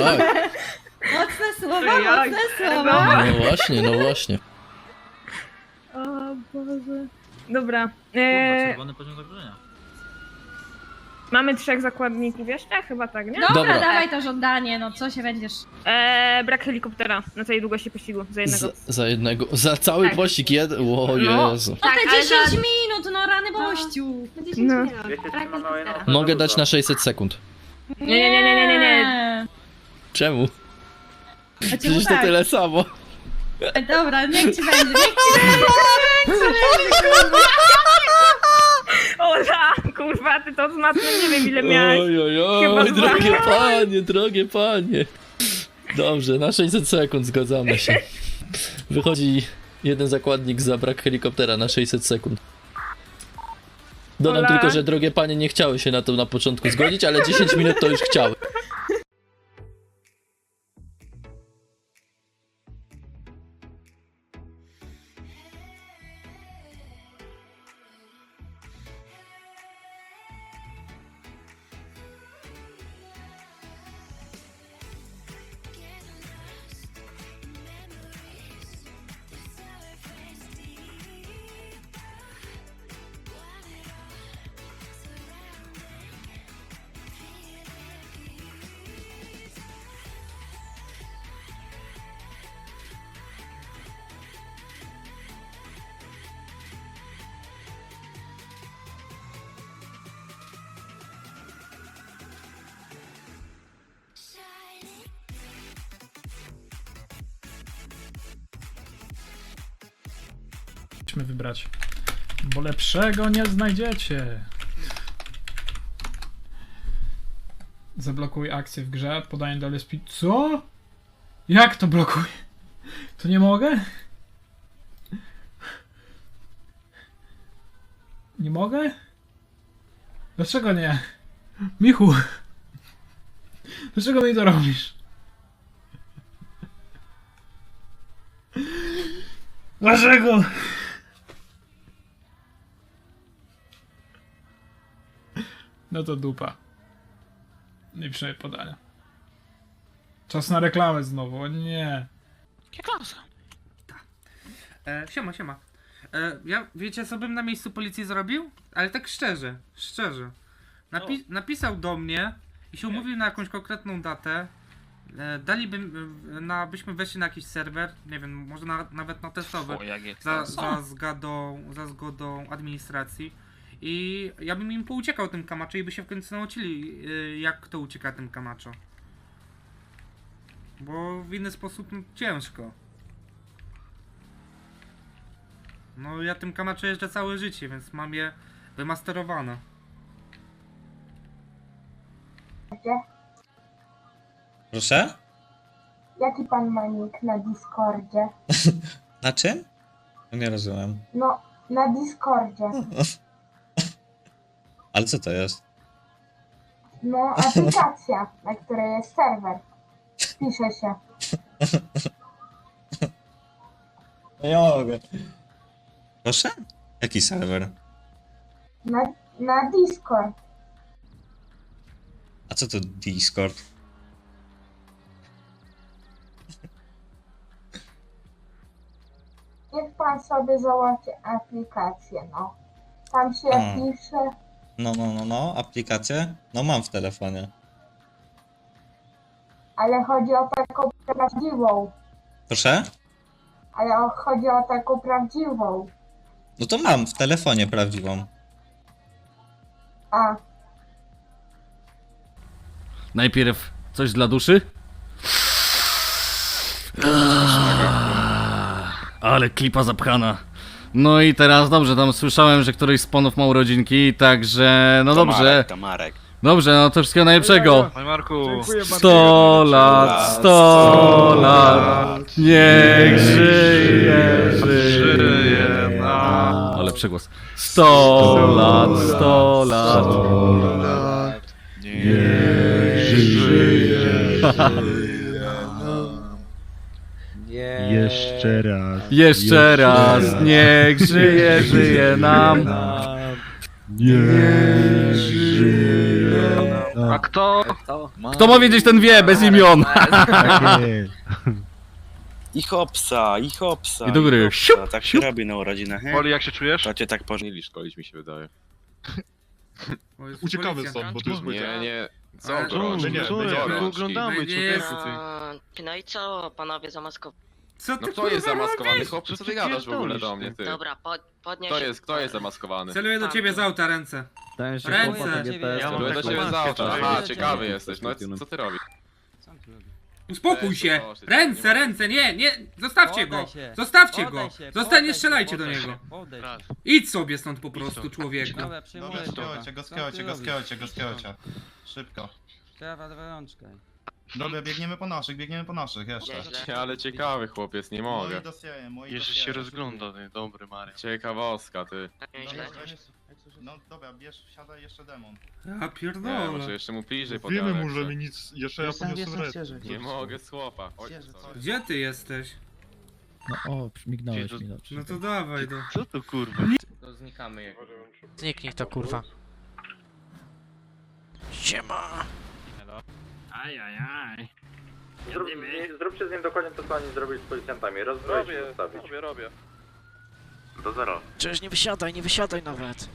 Tak, Mocne słowa, Jak? mocne słowa. no właśnie, no właśnie. O Boże. Dobra. Kurwa, E, czerwony poziom zagrożenia. mamy trzech zakładników jeszcze? Chyba tak, nie? Dobra, Dobra. dawaj to żądanie, no co się będziesz... E, brak helikoptera na całej długości pościgu za jednego. Za, za jednego, za cały Tak. pościg jeden, o No. Jezu. No Tak, te ale 10 za- minut, no rany bościu. Na 10 No. helikoptera. Mogę dać na 600 sekund. Nie, nie, nie, nie, nie, nie. Czemu? A czemu Przecież to tak? tyle samo. E, Dobra, niech ci będzie, niech ci będzie. Ola, kurwa, ty to znaczy nie wiem ile miałeś. Oj, oj, Chyba oj, dwa. drogie panie, drogie panie. Dobrze, na 600 sekund zgadzamy się. Wychodzi jeden zakładnik za brak helikoptera na 600 sekund. Dodam Ola. tylko, że drogie panie nie chciały się na to na początku zgodzić, ale 10 minut to już chciały. Musimy wybrać. Bo lepszego nie znajdziecie. Zablokuj akcję w grze, podanie dalej speed. Co? Jak to blokuj? To nie mogę? Nie mogę? Dlaczego nie? Michu! Dlaczego mi to robisz? Dlaczego? No to dupa. Nie przynajmniej podania. Czas na reklamę znowu, o nie. E, siema, siema. E, ja, wiecie co bym na miejscu policji zrobił? Ale tak szczerze, szczerze. Napi- napisał do mnie i się umówił na jakąś konkretną datę. E, daliby, e, na, byśmy weszli na jakiś serwer, nie wiem, może na, nawet na testowy. Za, za, zgodą, za zgodą administracji. I ja bym im pouciekał tym kamacze i by się w końcu nauczyli, e, jak to ucieka tym kamaczo. Bo w inny sposób no, ciężko. No ja tym kamacze jeżdżę całe życie, więc mam je wymasterowane. Proszę? Jaki pan ma nick na Discordzie? Na czym? No Nie rozumiem. No, na Discordzie. Ale co to jest? No, aplikacja, na której jest serwer. Pisze się. Nie mogę. Proszę? Jaki serwer? Na, na Discord. A co to Discord? Niech pan sobie założy aplikację, no. Tam się Hmm. pisze, No, no, no, no, aplikację? No mam w telefonie. ale chodzi o taką prawdziwą. Proszę? Ale chodzi o taką prawdziwą. No to mam w telefonie prawdziwą. A, Najpierw coś dla duszy. Ale klipa zapchana. No i teraz dobrze, tam słyszałem, że któryś z panów ma urodzinki, także no dobrze. Dobrze, no to wszystkiego najlepszego. Panie Marku, 100 lat, 100 lat, niech żyje, żyje nam. Ale przegłos. 100 lat, 100 lat, niech żyje. Jeszcze raz. Jeszcze raz, niech żyje, żyje nam. Niech żyje nam. A kto? Kto ma wiedzieć, ten wie, bez imion. I hopsa, i hopsa. I do góry. hopsa. Siup, Tak się siup. robi na urodzinach, nie? Poli, jak się czujesz? To cię tak pożenili szkolić mi się wydaje. Uciekamy stąd, bo tu jest mój Nie, nie. Co Ale- groźnie, nie, będzie nie, groźnie. tylko oglądamy, Będzie jest- No i co, panowie zamaskowani? Co ty No kto jest kurwa zamaskowany? robisz? Chłopcze, co Co ty gadasz w ogóle do mnie, ty? Dobra, pod, podnieś... Kto jest, kto jest zamaskowany? Celuję do ciebie z auta, ręce. Ręce. Ja mam Celuję do ciebie taką auto. maskę, Aha, tak. ciekawy jesteś. No co- co ty robisz? Uspokój się! proszę cię, Ręce, nie ręce, nie, nie! Zostawcie go! Poddaj się. Zostawcie Poddaj go! się, Zostań, poddaj nie się, strzelajcie do poddaj niego! się, poddaj się. Idź sobie stąd po prostu, człowieku. Dobra, przyjmuję Dobra, cię. skiełcie go, skiełcie go, skiełcie go, skiełcie. Szybko. Trzeba rączkę. Dobra, biegniemy po naszych, biegniemy po naszych, jeszcze. Nieźle. Ale ciekawy chłopiec, nie mogę. dosieje, moi Jeszcze dosieje, się rozgląda, ty, dobry Mario. Ciekawostka, ty. Nieźle. No dobra, bierz, wsiadaj jeszcze demon. Ja Nie, pierdolę. jeszcze mu bliżej Wiemy podać. mu, że mi nic, jeszcze ja poniosłem ręce. Nie mogę, słopa. Oj, sorry. Gdzie ty jesteś? No o, mignąłeś mi, dobrze. No to dawaj, do. Co to kurwa? To znikamy jak. Zniknij to kurwa. Siema. Zróbcie z nim dokładnie to, co oni zrobili z policjantami. Rozbroić robię, robię, robię. Do zero. Przecież nie wysiadaj, nie wysiadaj nawet.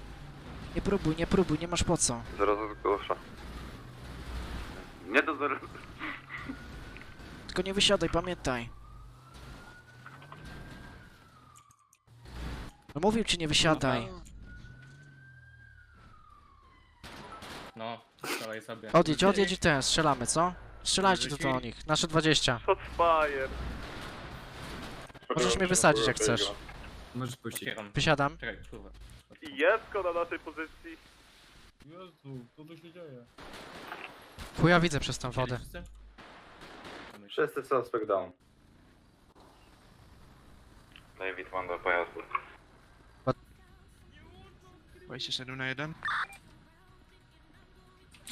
Nie próbuj, nie próbuj, nie masz po co. Zaraz zgłasza. Nie do zero. Tylko nie wysiadaj, pamiętaj. No mówił ci nie wysiadaj. No, strzelaj sobie. Odjedź, odjedź i ten, strzelamy, co? Strzelajcie tu do nich, nasze 20. Hotfire. Możesz mnie wysadzić jak chcesz. Możesz puścić. Wysiadam. Czekaj, kurwa. Jest na naszej pozycji. Jezu, co tu się dzieje? Chuja widzę przez tą wodę. Wszyscy suspect down. David one do pojazdu. 27 na 1?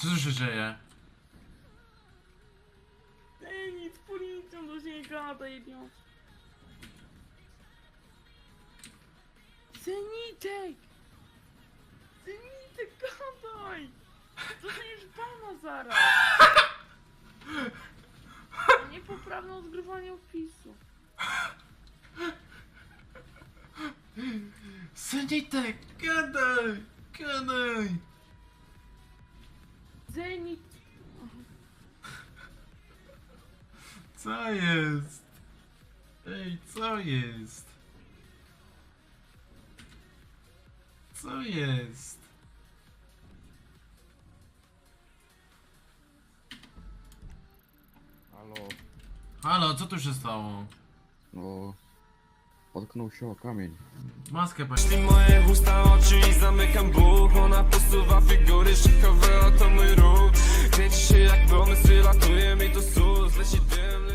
Co tu się dzieje? Ej, nic, policją do siebie gada, idiot. Zenitek! Zenitek, gadaj! Dostaniesz bana zaraz! Niepoprawne odgrywanie opisu. Senitek, gadaj, gadaj. Zenit! Co jest? Ej, co jest? Co jest? Halo, Halo, co tu się stało? no... Potknął się o kamień. Maskę pan. Jeśli moje usta oczy i zamykam Bóg Ona posuwa figury szykowe, oto mój ruch Kręci się jak pomysł, latuje mi tu sól Zleci dym